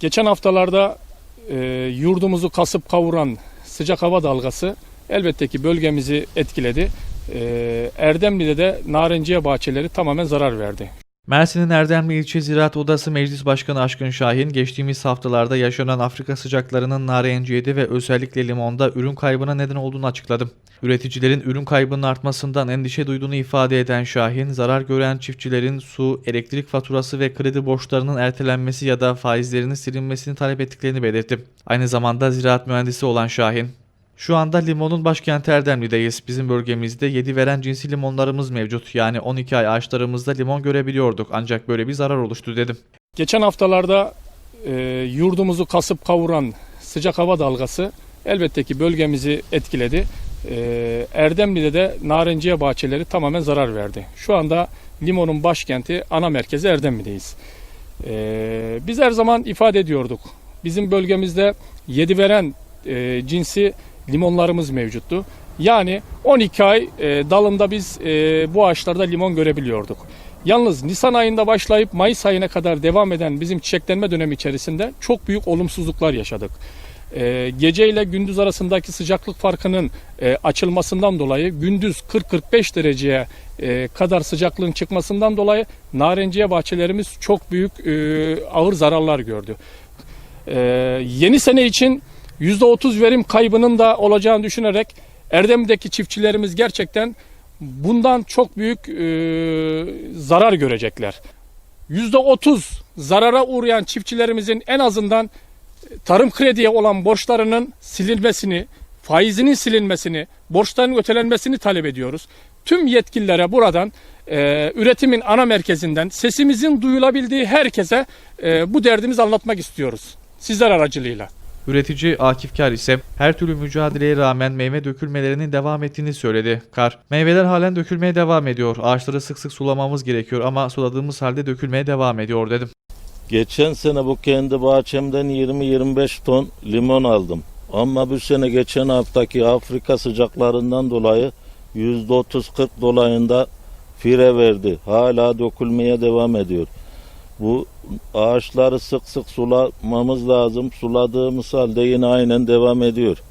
Geçen haftalarda e, yurdumuzu kasıp kavuran sıcak hava dalgası elbette ki bölgemizi etkiledi. E, Erdemli'de de narenciye bahçeleri tamamen zarar verdi. Mersin'in Erdemli İlçe Ziraat Odası Meclis Başkanı Aşkın Şahin, geçtiğimiz haftalarda yaşanan Afrika sıcaklarının narenciyede ve özellikle limonda ürün kaybına neden olduğunu açıkladı. Üreticilerin ürün kaybının artmasından endişe duyduğunu ifade eden Şahin, zarar gören çiftçilerin su, elektrik faturası ve kredi borçlarının ertelenmesi ya da faizlerinin silinmesini talep ettiklerini belirtti. Aynı zamanda ziraat mühendisi olan Şahin, şu anda limonun başkenti Erdemli'deyiz. Bizim bölgemizde 7 veren cinsi limonlarımız mevcut. Yani 12 ay ağaçlarımızda limon görebiliyorduk ancak böyle bir zarar oluştu dedim. Geçen haftalarda e, yurdumuzu kasıp kavuran sıcak hava dalgası elbette ki bölgemizi etkiledi. E, Erdemli'de de narenciye bahçeleri tamamen zarar verdi. Şu anda limonun başkenti ana merkezi Erdemli'deyiz. E, biz her zaman ifade ediyorduk. Bizim bölgemizde yedi veren e, cinsi limonlarımız mevcuttu. Yani 12 ay e, dalında biz e, bu ağaçlarda limon görebiliyorduk. Yalnız Nisan ayında başlayıp Mayıs ayına kadar devam eden bizim çiçeklenme dönemi içerisinde çok büyük olumsuzluklar yaşadık. E, gece ile gündüz arasındaki sıcaklık farkının e, açılmasından dolayı gündüz 40-45 dereceye e, kadar sıcaklığın çıkmasından dolayı narenciye bahçelerimiz çok büyük e, ağır zararlar gördü. E, yeni sene için %30 verim kaybının da olacağını düşünerek Erdem'deki çiftçilerimiz gerçekten bundan çok büyük e, zarar görecekler. %30 zarara uğrayan çiftçilerimizin en azından tarım krediye olan borçlarının silinmesini, faizinin silinmesini, borçların ötelenmesini talep ediyoruz. Tüm yetkililere buradan e, üretimin ana merkezinden sesimizin duyulabildiği herkese e, bu derdimizi anlatmak istiyoruz. Sizler aracılığıyla. Üretici Akif Kar ise her türlü mücadeleye rağmen meyve dökülmelerinin devam ettiğini söyledi. Kar, meyveler halen dökülmeye devam ediyor. Ağaçları sık sık sulamamız gerekiyor ama suladığımız halde dökülmeye devam ediyor dedim. Geçen sene bu kendi bahçemden 20-25 ton limon aldım. Ama bu sene geçen haftaki Afrika sıcaklarından dolayı %30-40 dolayında fire verdi. Hala dökülmeye devam ediyor. Bu ağaçları sık sık sulamamız lazım. Suladığımız halde yine aynen devam ediyor.